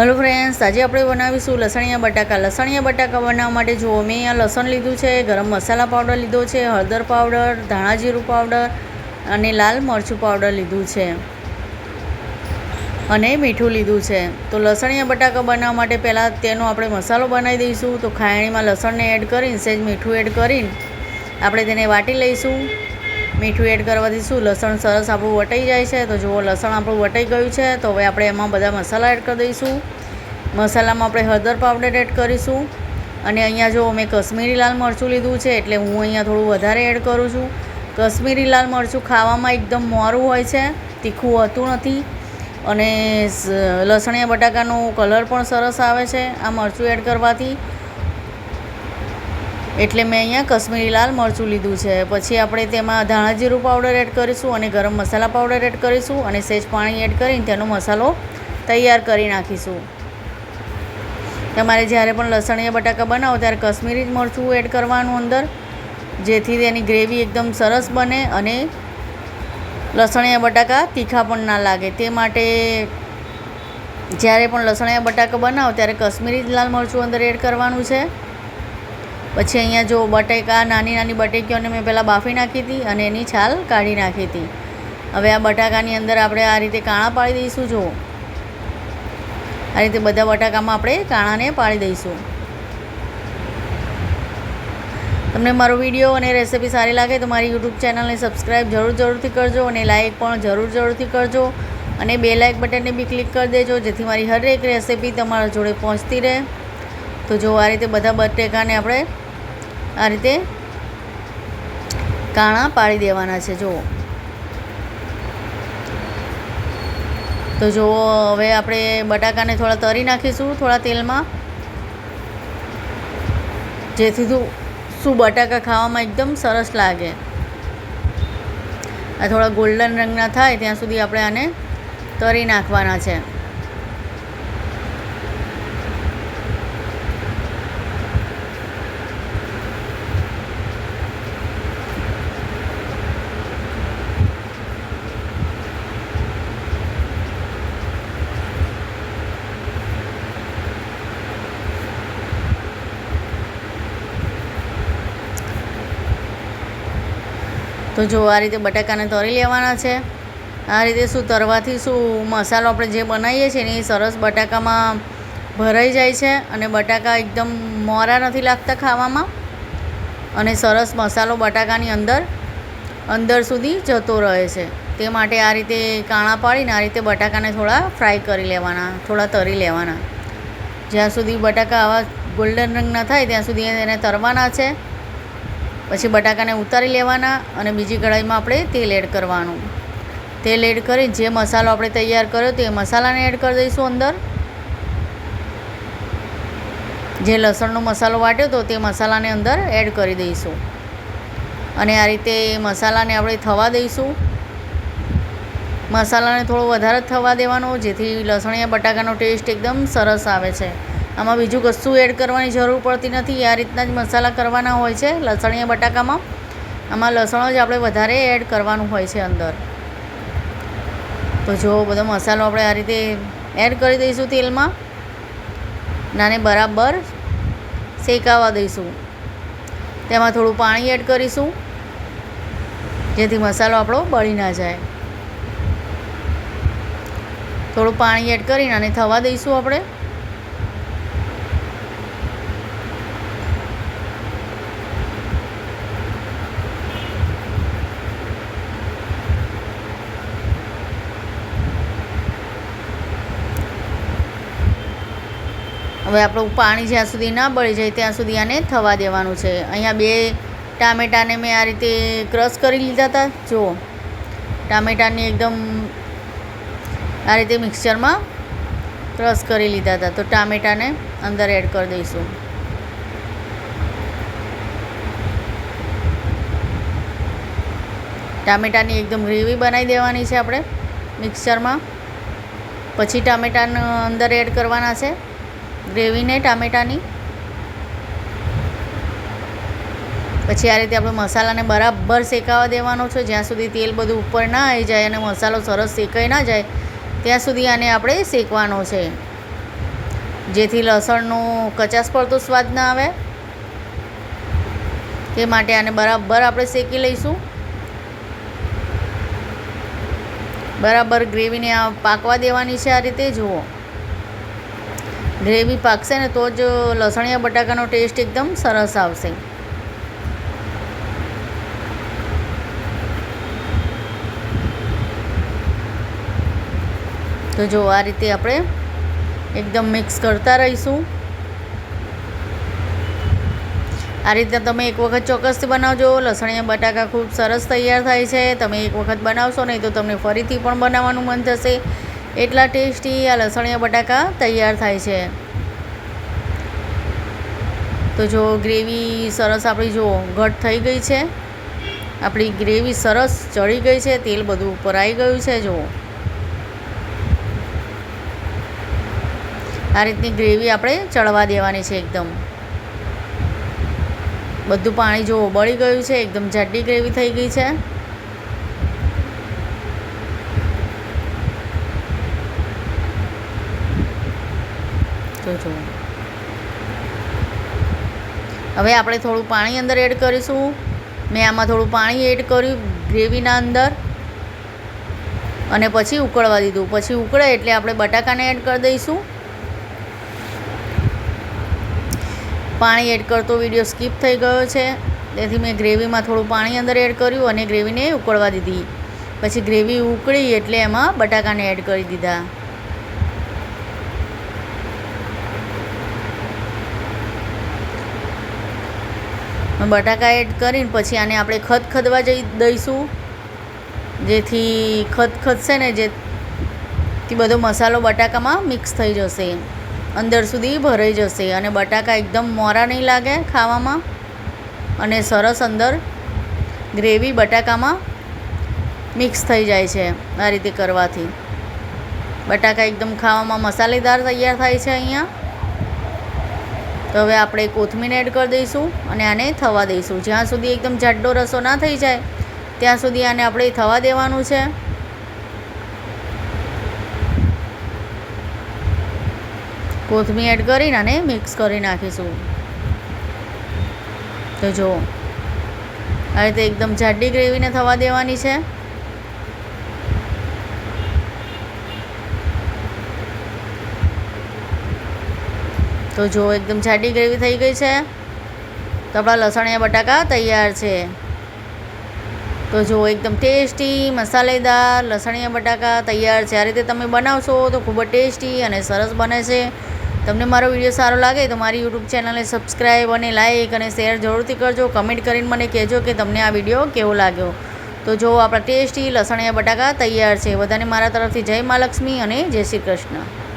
Hello friends આજે આપણે બનાવીશું લસણિયા બટાકા. લસણિયા બટાકા બનાવવા માટે જુઓ, મેં અહીંયા લસણ લીધું છે, ગરમ મસાલા પાવડર લીધો છે, હળદર પાવડર ધાણા જીરું પાવડર અને લાલ મરચું પાવડર લીધું છે. અને મીઠું લીધું છે. તો લસણિયા બટાકા બનાવવા માટે પહેલાં તેનો આપણે મસાલો બનાવી દઈશું. તો ખાયણીમાં લસણને એડ કરીને સહેજ મીઠું એડ કરીને આપણે તેને વાટી લઈશું. મીઠું એડ કરવાથી શું? લસણ સરસ આપણું વટાઈ જાય છે. તો જુઓ, લસણ આપણું વટાઈ ગયું છે. તો હવે આપણે એમાં બધા મસાલા એડ કરી દઈશું. મસાલામાં આપણે હળદર પાવડર એડ કરીશું. અને અહીંયા જો મેં કશ્મીરી લાલ મરચું લીધું છે, એટલે હું અહીંયા થોડું વધારે એડ કરું છું. કશ્મીરી લાલ મરચું ખાવામાં એકદમ મોરું હોય છે. તીખું હોતું નથી. અને લસણીયા બટાકાનો કલર પણ સરસ આવે છે આ મરચું એડ કરવાથી. એટલે મેં અહીંયા કશ્મીરી લાલ મરચું લીધું છે. પછી આપણે તેમાં ધાણા જીરું પાવડર એડ કરીશું અને ગરમ મસાલા પાવડર એડ કરીશું અને સેજ પાણી એડ કરીને તેનો મસાલો તૈયાર કરી નાખીશું. તમારે જ્યારે પણ લસણીયા બટાકા બનાવો ત્યારે કશ્મીરી જ મરચું એડ કરવાનું અંદર. જેથી તેની ગ્રેવી એકદમ સરસ બને અને લસણીયા બટાકા તીખા પણ ના લાગે. તે માટે જ્યારે પણ લસણીયા બટાકા બનાવો ત્યારે કશ્મીરી લાલ મરચું અંદર એડ કરવાનું છે. પછી અહીંયા જો બટેકા, નાની નાની બટેકીઓને મેં પહેલાં બાફી નાખી હતી અને એની છાલ કાઢી નાખી હતી. હવે આ બટાકાની અંદર આપણે આ રીતે કાણા પાડી દઈશું જો આ રીતે બધા બટાકામાં આપણે કાણાને પાડી દઈશું. તમને મારો વીડિયો અને રેસિપી સારી લાગે તો મારી યુટ્યુબ ચેનલને સબસ્ક્રાઈબ જરૂર જરૂરથી કરજો અને લાઇક પણ જરૂર જરૂરથી કરજો. અને બે લાઇક બટનને બી ક્લિક કરી દેજો, જેથી મારી હરેક રેસિપી તમારા જોડે પહોંચતી રહે. તો જો આ રીતે બધા બટેકાને આપણે આ રીતે કાણા પાડી દેવાના છે, જુઓ. તો જુઓ, હવે આપણે બટાકાને થોડા તરી નાખીશું, થોડા તેલમાં. જેથી શું બટાકા ખાવામાં એકદમ સરસ લાગે. આ થોડા ગોલ્ડન રંગના થાય, ત્યાં સુધી આપણે આને તરી નાખવાના છે. તો જો આ રીતે બટાકાને તરી લેવાના છે, આ રીતે શું તરવાથી શું મસાલો આપણે જે બનાવીએ છીએ ને એ સરસ બટાકામાં ભરાઈ જાય છે અને બટાકા એકદમ મોરા નથી લાગતા ખાવામાં અને સરસ મસાલો બટાકાની અંદર અંદર સુધી જતો રહે છે. તે માટે આ રીતે કાણા પાડીને આ રીતે બટાકાને થોડા ફ્રાય કરી લેવાના, થોડા તરી લેવાના. જ્યાં સુધી બટાકા આવા ગોલ્ડન રંગના થાય ત્યાં સુધી એને તરવાના છે. પછી બટાકાને ઉતારી લેવાના અને બીજી કઢાઈમાં આપણે તેલ એડ કરવાનું. તેલ એડ કરી જે મસાલો આપણે તૈયાર કર્યો તે મસાલાને એડ કરી દઈશું અંદર. જે લસણનો મસાલો વાટ્યો હતો તે મસાલાને અંદર એડ કરી દઈશું. અને આ રીતે મસાલાને આપણે થવા દઈશું. મસાલાને થોડો વધારે થવા દેવાનો, જેથી લસણીયા બટાકાનો ટેસ્ટ એકદમ સરસ આવે છે. આમાં બીજું કશું એડ કરવાની જરૂર પડતી નથી. આ રીતના જ મસાલા કરવાના હોય છે લસણીયા બટાકામાં. આમાં લસણ જ આપણે વધારે એડ કરવાનું હોય છે અંદર. તો જો બધો મસાલો આપણે આ રીતે એડ કરી દઈશું તેલમાં. નાને બરાબર શેકાવા દઈશું. તેમાં થોડું પાણી એડ કરીશું, જેથી મસાલો આપણો બળી ના જાય. થોડું પાણી એડ કરીને અને થવા દઈશું આપણે. હવે આપણું પાણી જ્યાં સુધી ના બળી જાય ત્યાં સુધી આને થવા દેવાનું છે. અહીંયા બે ટામેટાને મેં આ રીતે ક્રશ કરી લીધા હતા જુઓ. ટામેટાને એકદમ આ રીતે મિક્સચરમાં ક્રશ કરી લીધા હતા તો ટામેટાને અંદર એડ કરી દઈશું. ટામેટાની એકદમ ગ્રેવી બનાવી દેવાની છે આપણે મિક્સચરમાં પછી ટામેટાને અંદર એડ કરવાના છે. ગ્રેવીને ટામેટાની. પછી આ રીતે આપણે મસાલાને બરાબર શેકાવા દેવાનો છે. જ્યાં સુધી તેલ બધું ઉપર ના આવી જાય અને મસાલો સરસ શેકાઈ ના જાય, ત્યાં સુધી આને આપણે શેકવાનો છે. જેથી લસણનો કચાસ પડતો સ્વાદ ના આવે. તે માટે આને બરાબર આપણે શેકી લઈશું. બરાબર ગ્રેવીને આ પાકવા દેવાની છે આ રીતે, જુઓ. ગ્રેવી પાકશે ને તો જ લસણિયા બટાકાનો ટેસ્ટ એકદમ સરસ આવશે. તો જો આ રીતે આપણે એકદમ મિક્સ કરતા રહીશું. આ રીતે તમે એક વખત ચોક્કસથી બનાવજો. લસણીયા બટાકા ખૂબ સરસ તૈયાર થાય છે. તમે એક વખત બનાવશો નહીં તો તમને ફરીથી પણ બનાવવાનું મન થશે. એટલા ટેસ્ટી આ લસણીયા બટાકા તૈયાર થાય છે. તો જો ગ્રેવી સરસ આપણી જો ઘટ થઈ ગઈ છે. આપણી ગ્રેવી સરસ ચડી ગઈ છે, તેલ બધું ઉપર આવી ગયું છે જો. આ રીતની ગ્રેવી આપણે ચડવા દેવાની છે એકદમ. બધું પાણી જો બળી ગયું છે, એકદમ જાડી ગ્રેવી થઈ ગઈ છે. તો જો. હવે આપણે થોડું પાણી અંદર એડ કરીશું. મેં આમાં થોડું પાણી એડ કર્યું ગ્રેવીના અંદર. અને પછી ઉકળવા દીધું. પછી ઉકળે એટલે આપણે બટાકાને એડ કરી દઈશું. પાણી એડ કરતો વીડિયો સ્કીપ થઈ ગયો છે. તેથી મેં ગ્રેવીમાં થોડું પાણી અંદર એડ કર્યું અને ગ્રેવીને ઉકળવા દીધી. પછી ગ્રેવી ઉકળી એટલે એમાં બટાકાને એડ કરી દીધા. બટાકા એડ કરીને પછી આને આપણે ખદ ખદવા જઈ દઈશું. જેથી ખદ ખદશે ને જેથી બધો મસાલો બટાકામાં મિક્સ થઈ જશે. અંદર સુધી ભરાઈ જશે અને બટાકા એકદમ મોરા નહીં લાગે ખાવામાં. અને સરસ અંદર ગ્રેવી બટાકામાં મિક્સ થઈ જાય છે આ રીતે કરવાથી. બટાકા એકદમ ખાવામાં મસાલેદાર તૈયાર થાય છે અહીંયા. તો હવે આપણે કોથમીર એડ કરી દઈશું અને આને થવા દઈશું. જ્યાં સુધી એકદમ જાડો રસો ના થઈ જાય, ત્યાં સુધી આને આપણે થવા દેવાનું છે. કોથમીર એડ કરીને આને મિક્સ કરી નાખીશું. તો જુઓ, આ રીતે એકદમ જાડી ગ્રેવીને થવા દેવાની છે. તો જો એકદમ જાડી ગ્રેવી થઈ ગઈ છે. તો આપણા લસણિયા બટાકા તૈયાર છે. તો જો એકદમ ટેસ્ટી મસાલેદાર લસણિયા બટાકા તૈયાર છે. આ રીતે તમે બનાવશો તો ખૂબ જ ટેસ્ટી અને સરસ બને છે. તમને મારો વીડિયો સારો લાગે તો મારી યુટ્યુબ ચેનલને સબસ્ક્રાઈબ અને લાઇક અને શેર જરૂરથી કરજો. કમેન્ટ કરીને મને કહેજો કે તમને આ વીડિયો કેવો લાગ્યો. તો જો આપણા ટેસ્ટી લસણિયા બટાકા તૈયાર છે. બધાને મારા તરફથી જય મા લક્ષ્મી અને જય શ્રી કૃષ્ણ.